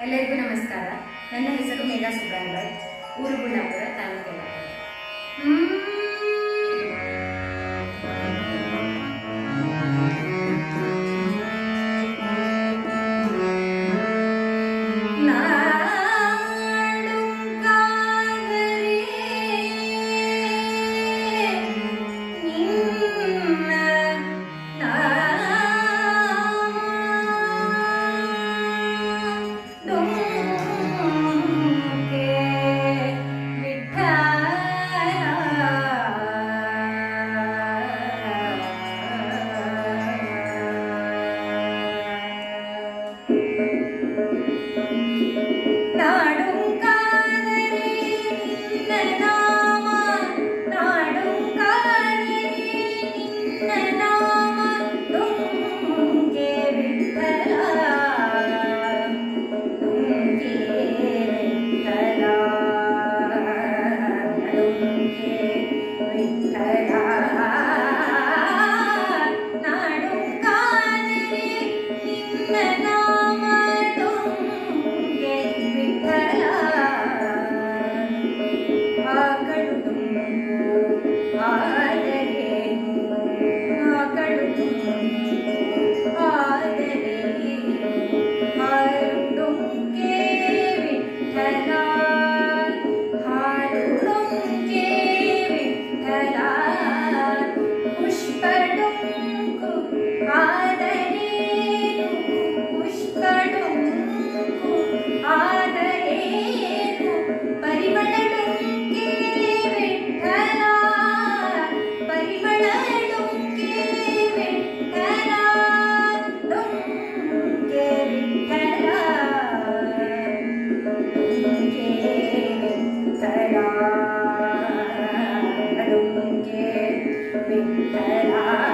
ಎಲ್ಲರಿಗೂ ನಮಸ್ಕಾರ. ನನ್ನ ಹೆಸರು ಮೇಘಾ ಸುಬ್ರಹ್ಮಣ್ಯ ಊರು ಗುಂಡಾಪುರ ತಾಲೂಕು And I